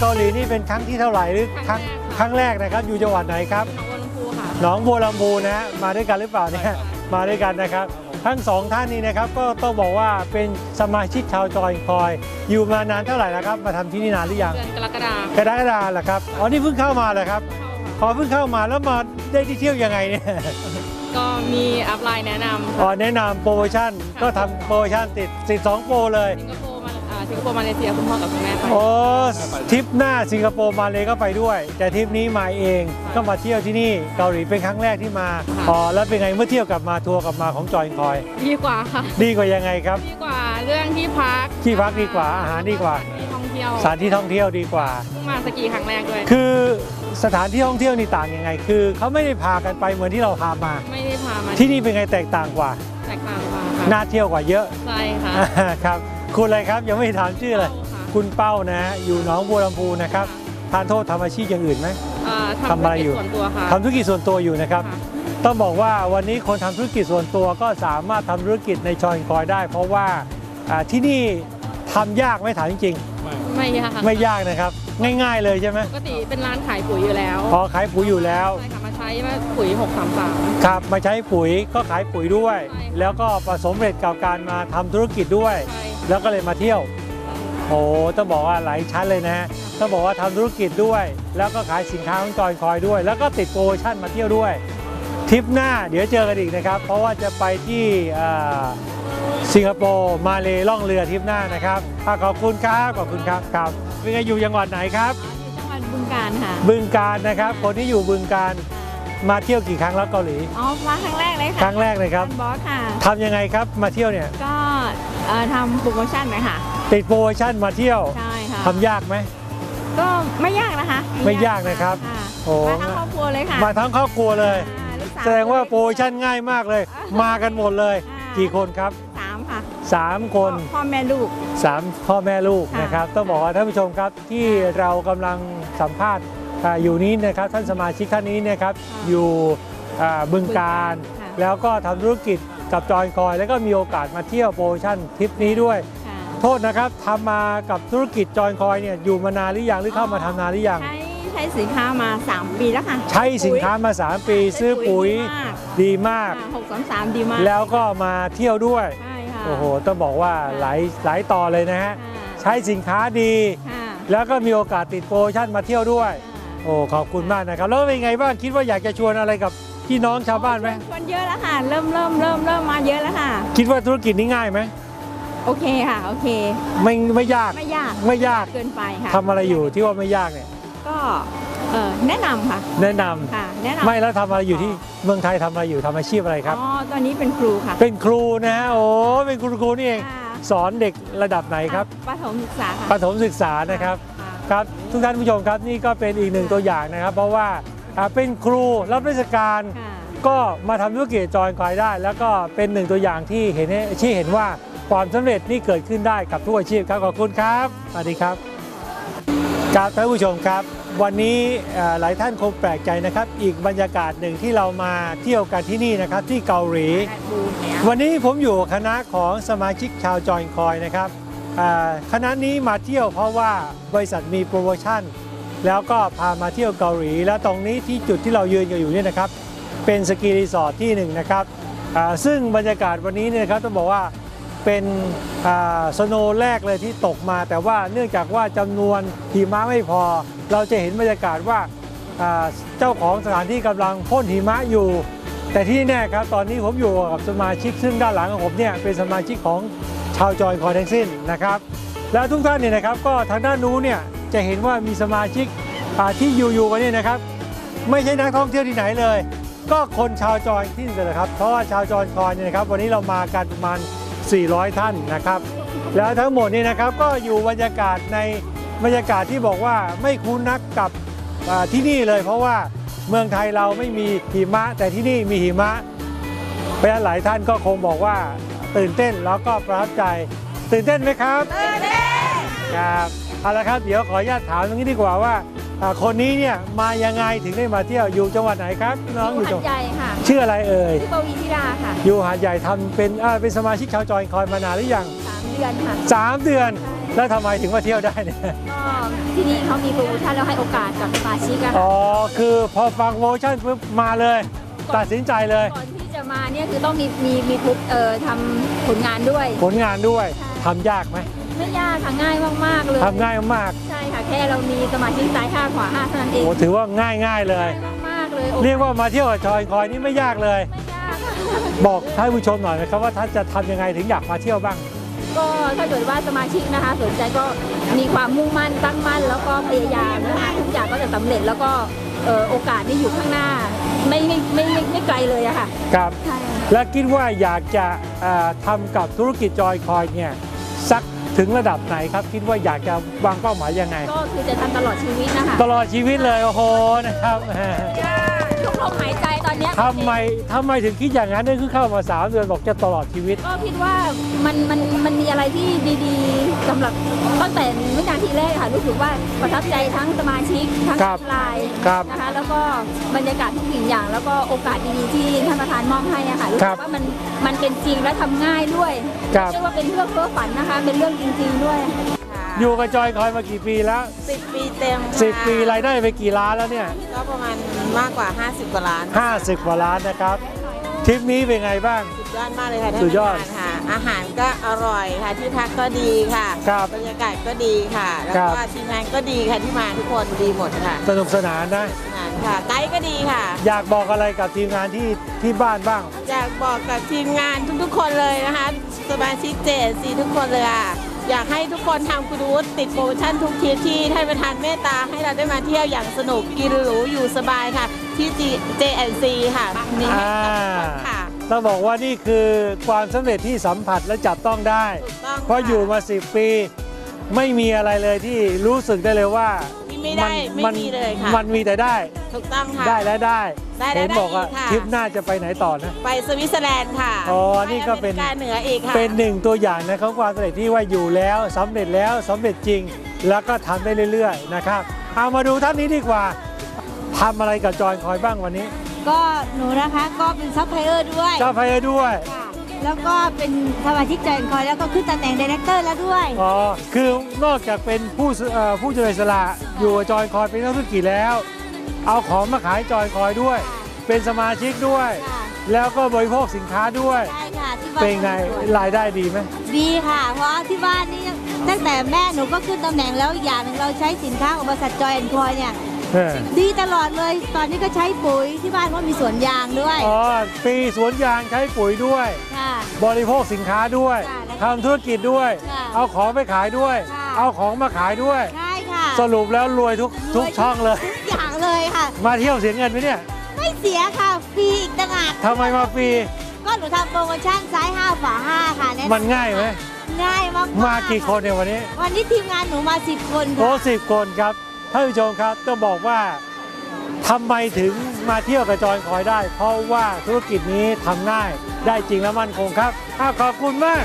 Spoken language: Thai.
เกาหลีนี่เป็นครั้งที่เท่าไหร่หรือครั้งครั้งแรกนะครับอยู่จังหวัดไหนครับหนองบัวลำพูค่ะหนองบัวลำพูนะฮะมาด้วยกันหรือเปล่าเนี่ยมาด้วยกันนะครับ ทั้งสองท่านนี้นะครับก็ต้องบอกว่าเป็นสมาชิกชาวจอยคอย อยู่มานานเท่าไหร่แล้วครับ มาทำที่นี่นานหรือยังเดือนกรกฎาคมกรกฎาคมเหรอครับอ๋อนี่เพิ่งเข้ามาเหรอครับเข้าค่ะพอเพิ่งเข้ามาแล้วมาได้ที่เที่ยวยังไงเนี่ยก็มีอัพไลน์แนะนำอ๋อแนะนำโปรโมชั่นก็ทำโปรโมชั่นติดติดสองโปรเลย สิงคโปร์มาอ่าสิงคโปร์มาเลเซียคุณพ่อกับคุณแม่ไปโอ้ทริปหน้าสิงคโปร์มาเลยก็ไปด้วย แต่ทริปนี้มาเองก็มาเที่ยวที่นี่เกาหลีเป็นครั้งแรกที่มาอ๋อแล้วเป็นไงเมื่อเที่ยวกลับมาทัวร์กลับมาของจอยคอย ดีกว่าค่ะดีกว่ายังไงครับ ดีกว่าเรื่องที่พักที่พักดีกว่าอาหารดีกว่าที่ท่องเที่ยวสถานที่ท่องเที่ยวดีกว่าเพิ่งมาสกีครั้งแรกด้วย คือสถานที่ท่องเที่ยวนี่ต่างยังไง คือเขาไม่ได้พากันไปเหมือนที่เราพามา ไม่ได้พามาที่นี่เป็นไงแตกต่างกว่า แตกต่างกว่าค่ะน่าเที่ยวกว่าเยอะใช่ค่ะครับ คุณอะไรครับยังไม่ถามชื่อเลยเข้าค่ะคุณเป้านะฮะอยู่หนองบัวลำพูนะครับทานโทษทำอาชีพอย่างอื่นไหมอ่าทำอะไรอยู่ธุกิจส่วนตัวค่ะทำธุรกิจส่วนตัวอยู่นะครับค่ะต้องบอกว่าวันนี้คนทำธุรกิจส่วนตัวก็สามารถทำธุรกิจในชอยคอยได้ เพราะว่าอ่าที่นี่ทำยากไหมถามจริงไม่ยากๆไม่ยากนะครับ ง่าย ๆ เลยใช่ไหมปกติเป็นร้านขายปุ๋ยอยู่แล้วพอขายปุ๋ยอยู่แล้วใช่ค่ะมาใช้ว่าปุ๋ย 633 ครับมาใช้ปุ๋ยก็ขายปุ๋ยด้วยใช่ค่ะแล้วก็ประสมเร็จกับการมาทำธุรกิจด้วยใช่ แล้วก็เลยมาเที่ยว โอ้ต้องบอกว่าหลายชั้นเลยนะฮะต้องบอกว่าทำธุรกิจด้วย แล้วก็ขายสินค้าของจอยคอยด้วย แล้วก็ติดโปรโมชั่นมาเที่ยวด้วยทริปหน้าเดี๋ยวเจอกันอีกนะครับ เพราะว่าจะไปที่อ่าสิงคโปร์มาเลล่องเรือทริปหน้านะครับอะขอบคุณครับขอบคุณครับครับเป็นไงอยู่จังหวัดไหนครับอยู่จังหวัดบึงการค่ะบึงการนะครับ คนที่อยู่บึงการมาเที่ยวกี่ครั้งแล้วเกาหลีอ๋อมาครั้งแรกเลยค่ะครั้งแรกเลยครับท่านบอสค่ะทำยังไงครับมาเที่ยวเนี่ยก็ เอ่อทำโปรโมชั่นไหมค่ะติดโปรโมชั่นมาเที่ยวใช่ค่ะทำยากไหม ก็ไม่ยากนะคะไม่ยากนะครับค่ะโอ้ มาทั้งครอบครัวเลยค่ะมาทั้งครอบครัวเลย อ่าลูกสแสดงว่าโปรโมชั่นง่ายมากเลย มากันหมดเลยอ่ากี่คนครับ สามค่ะ3 คน พ่อแม่ลูก3พ่อแม่ลูกค่ะนะครับต้องบอกว่าท่านผู้ชมครับที่เรากำลังสัมภาษณ์อ่าอยู่นี้นะครับท่านสมาชิกท่านนี้นะครับค่ะอยู่อ่าบึงการค่ะแล้วก็ทำธุรกิจ กับจอยคอย แล้วก็มีโอกาสมาเที่ยวโปรโมชั่นทริปนี้ด้วย ค่ะโทษนะครับทำมากับธุรกิจจอยคอยเนี่ยอยู่มานานหรือยังหรือเข้ามาทำนานหรือยัง ใช้ใช้สินค้ามา 3 ปีแล้วค่ะใช้สินค้ามา 3 ปีซื้อปุ๋ยดีมาก หกสามสามดีมากแล้วก็มาเที่ยวด้วย ใช่ค่ะโอ้โหต้องบอกว่าหลายหลายต่อเลยนะฮะค่ะใช้สินค้าดี ค่ะแล้วก็มีโอกาสติดโปรโมชั่นมาเที่ยวด้วย โอ้ขอบคุณมากนะครับ แล้วเป็นไงบ้างคิดว่าอยากจะชวนอะไรกับ พี่น้องชาวบ้านไหมชวนเยอะแล้วค่ะ เริ่มเริ่มเริ่มเริ่มมาเยอะแล้วค่ะ คิดว่าธุรกิจนี้ง่ายไหมโอเคค่ะ โอเค ไม่ไม่ยาก ไม่ยาก ไม่ยาก เกินไปค่ะทำอะไรอยู่ที่ว่าไม่ยากเนี่ย ก็เอ่อแนะนำค่ะ แนะนำค่ะ แนะนำไม่แล้วทำอะไรอยู่ที่เมืองไทยทำอะไรอยู่ทำอาชีพอะไรครับ อ๋อ ตอนนี้เป็นครูค่ะ เป็นครูนะฮะ โอ้ เป็นคุณครูนี่เองค่ะสอนเด็กระดับไหนครับ ประถมศึกษาค่ะ ประถมศึกษานะครับค่ะครับ ทุกท่านผู้ชมครับนี่ก็เป็นอีกหนึ่งตัวอย่างนะครับ เพราะว่าอ่า เป็นครูรับราชการค่ะก็มาทำธุรกิจจอยคอยได้ แล้วก็เป็นหนึ่งตัวอย่างที่เห็นให้ชี้เห็นว่าความสำเร็จนี่เกิดขึ้นได้กับทุกอาชีพครับขอบคุณครับสวัสดีครับครับท่านผู้ชมครับ วันนี้เอ่อหลายท่านคงแปลกใจนะครับ อีกบรรยากาศหนึ่งที่เรามาเที่ยวกันที่นี่นะครับ ที่เกาหลี วันนี้ผมอยู่คณะของสมาชิกชาวจอยคอยนะครับอ่าคณะนี้มาเที่ยวเพราะว่าบริษัทมีโปรโมชั่น แล้วก็พามาเที่ยวเกาหลี แล้วตรงนี้ที่จุดที่เรายืนกันอยู่นี่นะครับ เป็นสกีรีสอร์ทที่หนึ่งนะครับซึ่งบรรยากาศวันนี้เนี่ยครับต้องบอกว่าเป็นสโนว์แรกเลยที่ตกมา แต่ว่าเนื่องจากว่าจำนวนหิมะไม่พอ เราจะเห็นบรรยากาศว่าเจ้าของสถานที่กำลังพ่นหิมะอยู่ แต่ที่แน่ครับตอนนี้ผมอยู่กับสมาชิกซึ่งด้านหลังของผมเนี่ยเป็นสมาชิกของชาวจอยคอยทั้งสิ้นนะครับ แล้วทุกท่านเนี่ยนะครับก็ทางด้านนู้นเนี่ย จะเห็นว่ามีสมาชิกอ่าที่อยู่ๆกันเนี่ยนะครับ ไม่ใช่นักท่องเที่ยวที่ไหนเลย ก็คนชาวจอยที่นี่เลยครับเพราะว่าชาวจอยคอยเนี่ยนะครับ วันนี้เรามากันประมาณ 400 ท่านนะครับ แล้วทั้งหมดนี่นะครับก็อยู่บรรยากาศในบรรยากาศที่บอกว่าไม่คุ้นนักกับอ่าที่นี่เลย เพราะว่าเมืองไทยเราไม่มีหิมะ แต่ที่นี่มีหิมะเพราะฉะนั้นหลายท่านก็คงบอกว่าตื่นเต้นแล้วก็ประทับใจ ตื่นเต้นไหมครับตื่นเต้นครับ เอาละครับ เดี๋ยวขออนุญาตถามตรงนี้ดีกว่าว่าอ่าคนนี้เนี่ยมายังไงถึงได้มาเที่ยวอยู่จังหวัดไหนครับน้องอยู่จังหวัดใหญ่ค่ะชื่ออะไรเอ่ยชื่อปวีธิดาค่ะอยู่หาดใหญ่ทำเป็นอ่าเป็นสมาชิกชาวจอยคอยมานานหรือยังสามเดือนค่ะสามเดือนใช่แล้วทำไมถึงมาเที่ยวได้เนี่ยก็ที่นี่เขามีโปรโมชั่นแล้วให้โอกาสกับสมาชิกอะอ๋อคือพอฟังโปรโมชั่นปุ๊บมาเลย ตัดสินใจเลย ก่อนที่จะมาเนี่ยคือต้องมีมีมีทุกเอ่อทำผลงานด้วยผลงานด้วยใช่ทำยากไหม ไม่ยากค่ะง่ายมากๆเลย ทำง่ายมากใช่ค่ะแค่เรามีสมาชิกซ้ายห้าขวาห้าเท่านั้นเองโอ้ถือว่าง่ายง่ายๆเลย ง่ายมากๆเลยเรียกว่ามาเที่ยวกับจอยคอยนี่ไม่ยากเลย ไม่ยากค่ะ บอกท่านผู้ชมหน่อยนะครับว่าท่านจะทำยังไงถึงอยากมาเที่ยวบ้าง ก็ถ้าเกิดว่าสมาชิกนะคะ สนใจก็มีความมุ่งมั่นตั้งมั่น แล้วก็พยายามนะคะทุกอย่างก็จะสำเร็จแล้วก็เอ่อโอกาสนี่อยู่ข้างหน้า ไม่ไม่ไม่ไม่ไม่ไกลเลยอะค่ะครับ ใช่และคิดว่าอยากจะเอ่อทำกับธุรกิจจอยคอยเนี่ยสัก ถึงระดับไหนครับ คิดว่าอยากจะวางเป้าหมายยังไง ก็คือจะทำตลอดชีวิตนะคะ ตลอดชีวิตเลย โอ้โหนะครับทุก ลมหายใจตอนเนี้ยทำไมทำไมถึงคิดอย่างนั้นนี่คือเข้ามาสามเดือนบอกจะตลอดชีวิต ก็คิดว่ามันมันมันมีอะไรที่ดีๆสำหรับตั้งแต่วินาทีแรกค่ะรู้สึกว่าประทับใจทั้งสมาชิกทั้งครับลายครับนะคะแล้วก็บรรยากาศทุกสิ่งอย่าง แล้วก็โอกาสดีๆที่ท่านประธานมอบให้อะค่ะรู้ครัสึบกว่ามันมันเป็นจริงและทำง่ายด้วยครับไม่ใช่ว่าเป็นเรื่องเพ้อฝันนะคะ เป็นเรื่องจริง ๆด้วย อยู่กับจอยคอยมากี่ปีแล้ว สิบปีเต็มค่ะสิบปีรายได้ไปกี่ล้านแล้วเนี่ย ก็ประมาณมากกว่า 50 กว่าล้าน50กว่าล้านนะครับทริปนี้เป็นไงบ้าง สุดยอดมากเลยค่ะท่านสุดยอดประธานค่ะ อาหารก็อร่อยค่ะ ที่พักก็ดีค่ะครับบรรยากาศก็ดีค่ะ แล้วครัก็บทีมงานก็ดีค่ะที่มาทุกคนดีหมดค่ะสนุกสนานนะ งานค่ะ ไกด์ก็ดีค่ะ อยากบอกอะไรกับทีมงานที่ที่บ้านบ้าง อยากบอกกับทีมงานทุกๆ คนเลยนะคะสมาชิกเจซีทุกคนเลยค่ะ อยากให้ทุกคนทำคุณวุฒิติดโปรโมชั่นทุกทริปที่ท่านประธานเมตตาให้เราได้มาเที่ยวอย่างสนุกกินหรูอยู่สบายค่ะ ที่ JNC ค่ะมีให้กับทุกคนค่ะ ต้องบอกว่านี่คือความสำเร็จที่สัมผัสและจับต้องได้ ถูกต้องเพราะอยู่มา 10 ปี ไม่มีอะไรเลยที่รู้สึกได้เลยว่าที่ ไม่ได้ไม่มีเลยค่ะมันมีแต่ได้ถูกต้องค่ะได้และได้ได้และเห็นบอกว่าได้อีกค่ะ ทริปหน้าจะไปไหนต่อนะ ไปสวิตเซอร์แลนด์ค่ะอ๋อนี่ก็เป็นไอเมริกาเหนืออีกค่ะ เป็นหนึ่งตัวอย่างนะของความสำเร็จที่ว่าอยู่แล้วสำเร็จแล้วสำเร็จจริง แล้วก็ทำได้เรื่อยๆนะครับเอามาดูท่านนี้ดีกว่าทำอะไรกับจอยคอยบ้างวันนี้ก็หนูนะคะก็เป็นซัพพลายเออร์ด้วยเจ้าพายด้วย ค่ะ แล้วก็เป็นสมาชิกใจแอนคอยแล้วก็ขึ้นตำแหน่งดีเรคเตอร์แล้วด้วย อ๋อ คือนอกจากเป็นผู้สเอ่อผู้เจริญสละอยู่กับจอยคอยเป็นนักธุรกิจแล้ว เอาของมาขายจอยคอยด้วย เป็นสมาชิกด้วย ค่ะ แล้วก็บริโภคสินค้าด้วย ใช่ค่ะที่บ้านเป็นไงรายได้ดีไหมดีค่ะ เพราะที่บ้านนี่ตั้งแต่แม่หนูก็ขึ้นตำแหน่งแล้วอีกอย่างหนึ่งเราใช้สินค้าของบริษัทจอยแอนคอยเนี่ย เออดีตลอดเลย ตอนนี้ก็ใช้ปุ๋ยที่บ้านก็มีสวนยางด้วย อ๋อปีสวนยางใช้ปุ๋ยด้วย ค่ะ บริโภคสินค้าด้วยค่ะแล้วทำธุรกิจด้วย ค่ะเอาของไปขายด้วย ค่ะ เอาของมาขายด้วย ใช่ค่ะสรุปแล้วรวยทุกทุกช่องเลย ทุกอย่างเลยค่ะ มาเที่ยวเสียเงินไหมเนี่ยไม่เสียค่ะ ฟรีอีกต่างหากทำไมมาฟรี ก็หนูทำโปรโมชั่นซ้าย5ฝา5ค่ะแนะนำมันง่ายไหม ง่ายมากๆมากี่คนเนี่ยวันนี้ วันนี้ทีมงานหนูมา 10 คนโอ้ค่ะสิบคนครับ ท่านผู้ชมครับต้องบอกว่าทำไมถึงมาเที่ยวกระจอยคอยได้ เพราะว่าธุรกิจนี้ทำง่ายได้จริงและมั่นคงครับอ้าวขอบคุณมาก